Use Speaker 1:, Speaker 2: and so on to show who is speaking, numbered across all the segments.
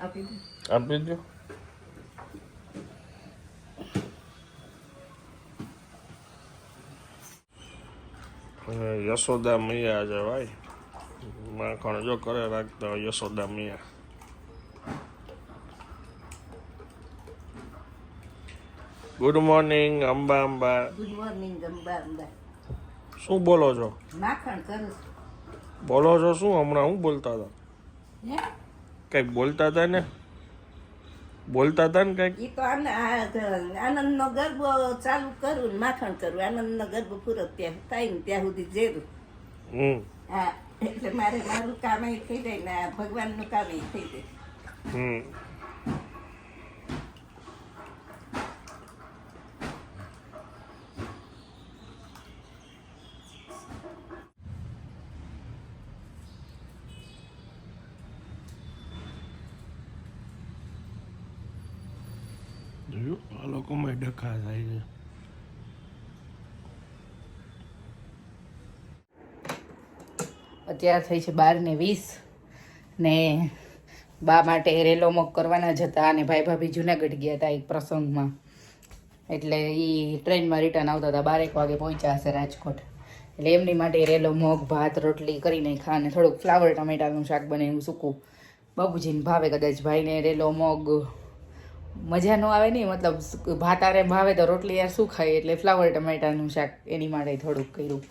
Speaker 1: આપી દે.
Speaker 2: યશોદા મૈયા આજે ભાઈ. માખણ જો કરે રાખતા હોય યશોદા મૈયા. Good morning Amba Amba.
Speaker 1: Good morning Amba Amba.
Speaker 2: શું બોલો છો?
Speaker 1: માખણ કરું
Speaker 2: બોલો છો શું? હમણાં હું બોલતા હતા? કંઈક બોલતા હતા ને? બોલતા હતા ને કંઈક?
Speaker 1: એ તો આનંદ નો ગરબો ચાલુ કરું ને માખણ કરું આનંદ નો ગરબો પૂરો ત્યાં થાય ને ત્યાં સુધી જેરું
Speaker 2: હમ.
Speaker 1: હા એટલે મારે મારું કામ એ થઈ જાય ને ભગવાનનું કામ એ થઈ જાય.
Speaker 2: હમ જોયું આ લોકોમાં ડખા થાય છે
Speaker 3: અત્યાર થઈ છે બાર ને વીસ. ને બા માટે રેલો મોક કરવાના જ હતા અને ભાઈ ભાભી જુનાગઢ ગયા હતા એક પ્રસંગમાં. એટલે એ ટ્રેનમાં રિટર્ન આવતા હતા, બારેક વાગે પહોંચ્યા હશે રાજકોટ. એટલે એમની માટે રેલો મોગ ભાત, રોટલી કરીને ખાને થોડુંક ફ્લાવર ટમેટાનું શાક બને એવું સૂકું. બાબુજીને ભાવે કદાચ ભાઈને રેલો મગ મજા ન આવે નહીં, મતલબ ભાતારે ભાવે તો રોટલી યાર શું ખાય એટલે ફ્લાવર ટમેટાનું શાક એની માટે થોડુંક કર્યું.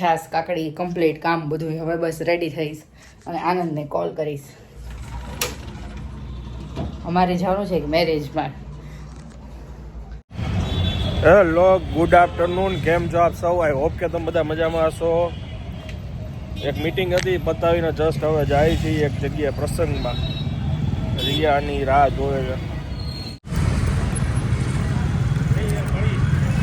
Speaker 3: છાસ, કાકડી કમ્પ્લીટ કામ બધું હવે બસ રેડી થઈશ અને આનંદને કોલ કરીશ. અમારે જવાનું છે કે મેરેજમાં
Speaker 2: હેલો ગુડ આફ્ટરનૂન કેમ છો આપ સૌ? આઈ હોપ કે તમે બધા મજામાં હશો. એક મીટિંગ હતી, બતાવીને જસ્ટ હવે જાય છે એક જગ્યાએ પ્રસંગમાં. રિયાની રાહ જોવે છે
Speaker 3: વાહ પુરાણ વાહ દૂધ નહીં પીવો તમને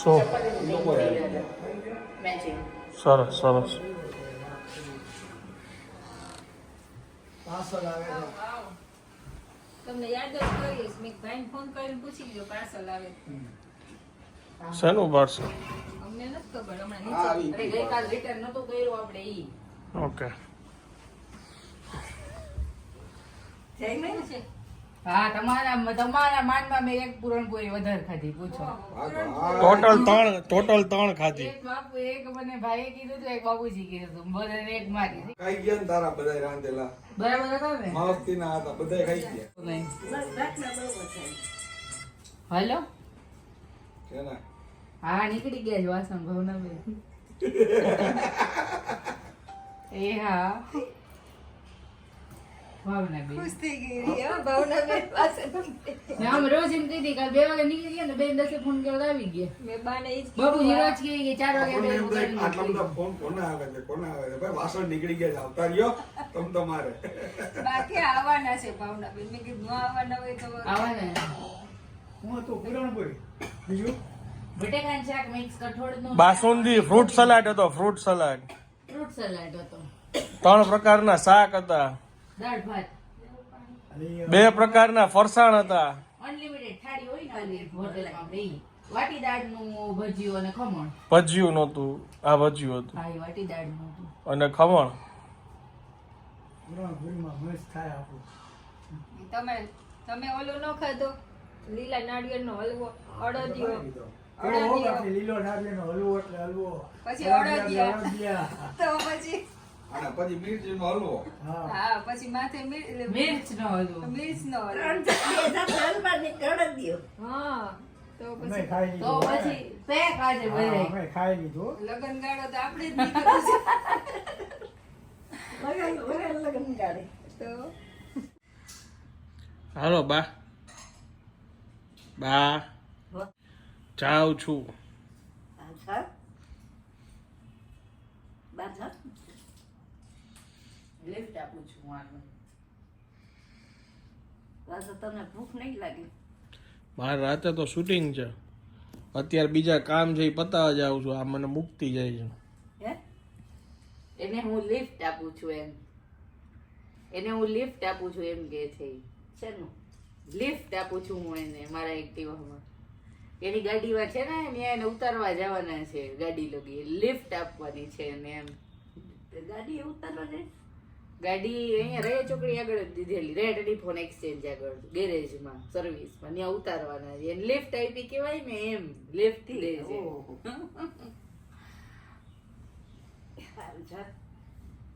Speaker 2: સો સરસ સરસ.
Speaker 4: તમને યાદ જ કરીશ મેં ભાઈને ફોન કરીને પૂછી લીધો પાર્સલ આવે
Speaker 2: શેનું પાર્સલ?
Speaker 4: અમને નથી ખબર હમણાં નીચે.
Speaker 3: અરે ગઈકાલ રિટર્ન નતું કર્યું આપણે ઈ.
Speaker 2: ઓકે.
Speaker 1: જય મેં
Speaker 4: છે
Speaker 3: હા તમારા તમારા માનમાં મેં એક પૂરણપોરી વધારે ખાધી પૂછો.
Speaker 2: ટોટલ ત્રણ ટોટલ ત્રણ ખાધી.
Speaker 3: એક બાપુ એક મને ભાઈએ કીધું એક બાબુજી કીધું બધાને એક મારી.
Speaker 5: ખાઈ ગયા ને તારા બધાય રાંધેલા?
Speaker 3: બરાબર હતા ને?
Speaker 5: મસ્તી ના હતા બધાય ખાઈ ગયા.
Speaker 3: હલો? હા નીકળી ગયા છે વાસણ ભાવનાબેન એ હા.
Speaker 4: ખુશ થઈ ગઈ રી, હો, પાસે
Speaker 3: આમ રોજ એમ કહી કાલ બે વાગે નીકળી ગયા ને બેન દસે ફોન કર્યો આવી ગયા.
Speaker 4: મેં બાને ઈ જ
Speaker 3: રોજ કહે કે ચાર વાગે બેન
Speaker 5: એમ થાય
Speaker 3: ઉતારી
Speaker 5: આટલા બધા ફોન કોને આવે છે કોને આવે છે? ભાઈ વાસણ નીકળી ગયા આવતા રહ્યો તમ તમારે.
Speaker 4: બાકી આવવાના છે ભાવનાબેન મેં કીધું આવવાના હોય તો
Speaker 3: આવા
Speaker 5: હું તો પૂરણપુરી બીજું?
Speaker 3: બટેકાનું શાક મિક્સ કઠોળનું
Speaker 2: બાસુંદી ફ્રૂટ સલાડ હતો ફ્રૂટ સલાડ
Speaker 3: ફ્રૂટ સલાડ હતો.
Speaker 2: ત્રણ પ્રકારના શાક હતા.
Speaker 3: દાળ ભાત.
Speaker 2: બે પ્રકારના ફરસાણ હતા.
Speaker 3: અનલિમિટેડ થાળી હોય ને હોટેલમાં આપણે વાટી દાળનું ભજીયું અને ખમણ.
Speaker 2: ભજીયું નહોતું. આ ભજીયું હતું.
Speaker 3: હા વાટી દાળનું હતું.
Speaker 2: અને ખમણ?
Speaker 4: તમે તમે ઓલું ન ખાધો? લીલા નાળિયેરનો હલવો અડદિયો. અડદિયો. પછી અડદિયા. તો પછી
Speaker 5: અને પછી મિરચીનો હલવો.
Speaker 4: હા. પછી માથે મિર-
Speaker 3: મિર્ચ નો
Speaker 4: હલવો.
Speaker 1: મિર્ચ નો હલવો
Speaker 4: હા તો પછી
Speaker 3: તો પછી તે ખાજે
Speaker 6: હા, અમે ખાઈ લીધું.
Speaker 4: લગન ગાળો તો આપણે જ નીકળ્યું
Speaker 1: લગન લગન લગન
Speaker 4: તો?
Speaker 2: હાલો બા. બા. જાઉં છું.
Speaker 1: બાધા
Speaker 3: લિફ્ટ આપું છું આનું
Speaker 1: બાધા તને ભૂખ નહીં લાગી?
Speaker 2: મારે રાતે તો શૂટિંગ છે. અત્યારે બીજા કામ છે એ પતાવવા જાઉં છું. આ મને મુક્તિ જાય છે.
Speaker 3: એને હું લિફ્ટ આપું છું એમ. એને હું લિફ્ટ આપું છું એમ કે છે.
Speaker 1: શેનું?
Speaker 3: લિફ્ટ આપું છું હું એને મારા એક્ટિવામાં એની ગાડીમાં છે ને ત્યાં એને ઉતારવા જવાના છે. ગાડી લગી. લિફ્ટ આપવાની છે એને એમ.
Speaker 1: ગાડી ઉતારવા જાય?
Speaker 3: ગાડી અહીંયા રે ચોકડી આગળ જ દીધેલી. રે ટેલિફોન એક્સચેન્જ આગળ. ગેરેજમાં સર્વિસમાં ત્યાં ઉતારવાના છે. એને લિફ્ટ આપી કહેવાય ને એમ. લિફ્ટ લે છે.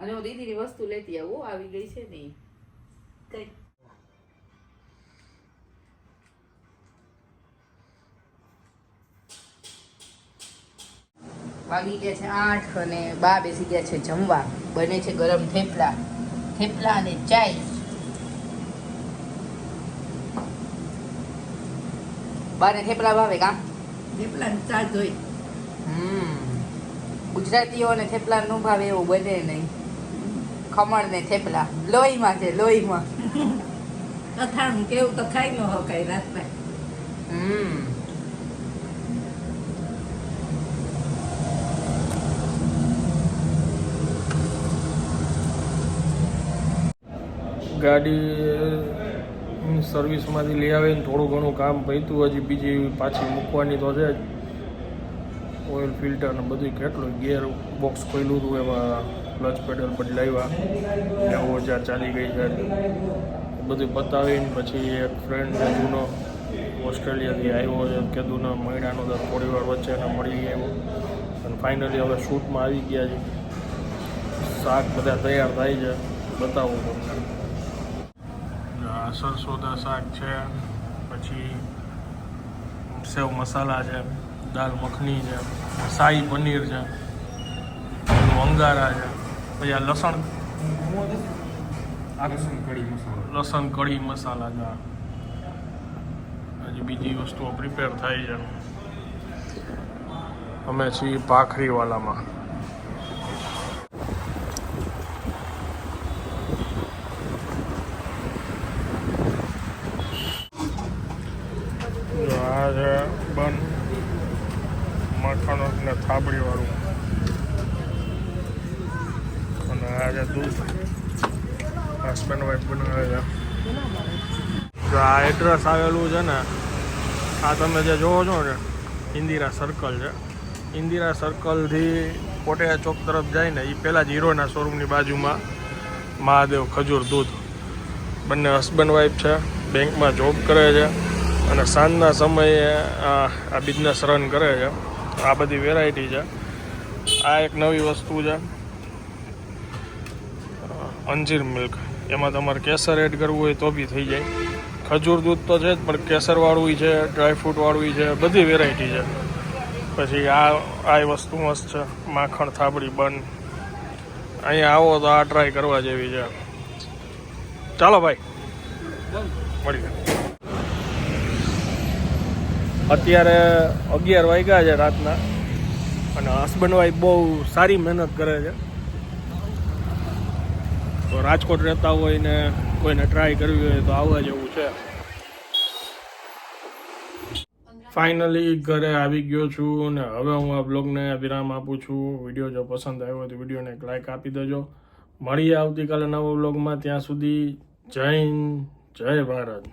Speaker 3: અને હું દીદીની વસ્તુ લેતી આવું. આવી ગઈ છે ને.
Speaker 1: કઈ?
Speaker 3: વાગી ગયા છે આઠ અને બા બેસી ગયા છે જમવા. બને છે ગરમ થેપલા. થેપલા અને ચાય. બારે થેપલા ભાવે કા?
Speaker 1: દીપલાને ચા જોઈ.
Speaker 3: હમ. ગુજરાતીઓને થેપલા નું ભાવે એવું બને નહીં. ખમણ ને થેપલા. લોહીમાં છે લોહીમાં.
Speaker 1: કથાનું કેવું તો ખાઈ ન હો કઈ રાતના
Speaker 3: હમ.
Speaker 2: ગાડી સર્વિસમાંથી લઈ આવીને થોડું ઘણું કામ પૈતું, હજી બીજી પાછી મૂકવાની તો છે જ. ઓઇલ ફિલ્ટર ને બધું કેટલું ગિયર બોક્સ ખોલ્યું હતું એમાં ક્લચ પેડલ બદલાવ્યા નેવું હજાર ચાલી ગઈ છે. બધું બતાવીને પછી એક ફ્રેન્ડ છે જૂનો, ઓસ્ટ્રેલિયાથી આવ્યો છે કીધું ને મહિનાનો દર થોડી વાર વચ્ચે મળી આવ્યો. અને ફાઇનલી હવે શૂટમાં આવી ગયા છે. શાક બધા તૈયાર થાય છે. બતાવું તમને. આ સરસોદા શાક છે પછી સેવ મસાલા છે દાલ મખની છે શાહી પનીર છે અંગારા છે. પછી આ લસણ લસણ કઢી મસાલા છે. હજી બીજી વસ્તુઓ પ્રિપેર થાય છે. અમે છીએ ભાખરીવાલામાં જો આ છે બન મખણ ને થાબડી વાળું અને આ દૂધ હસબન્ડ વાઈફ બનાવે છે તો આ એડ્રેસ આવેલું છે ને, આ તમે જે જોવો છો ને, ઇન્દિરા સર્કલ છે. ઇન્દિરા સર્કલથી કોટેયા ચોક તરફ જાય ને એ પહેલાં જ હીરોના શોરૂમની બાજુમાં મહાદેવ ખજૂર દૂધ. બંને હસબન્ડ વાઈફ છે, બેંકમાં જોબ કરે છે અને સાંજના સમયે આ બિઝનેસ રન કરે છે. આ બધી વેરાયટી છે. આ એક નવી વસ્તુ છે. અંજીર મિલ્ક. એમાં તમારે કેસર એડ કરવું હોય તો બી થઈ જાય. ખજૂર દૂધ તો છે જ, પણ કેસરવાળું છે ડ્રાયફ્રૂટવાળું છે, બધી વેરાયટી છે. પછી આ આ વસ્તુ મસ્ત છે. માખણ, થાબડી, બન. અહીંયા આવો તો આ ટ્રાય કરવા જેવી છે. ચાલો ભાઈ. મળી અત્યારે અગિયાર વાગ્યા છે રાતના. અને હસબન્ડ વાઈફ બહુ સારી મહેનત કરે છે. રાજકોટ રહેતા હોય ને કોઈને ટ્રાય કરવી હોય તો આવવા જેવું છે. ફાઇનલી ઘરે આવી ગયો છું ને હવે હું આ બ્લોગને વિરામ આપું છું. વીડિયો જો પસંદ આવ્યો તો વિડીયોને એક લાઇક આપી દેજો. મળીએ આવતીકાલે નવો બ્લોગમાં ત્યાં સુધી જય હિન્દ, જય ભારત.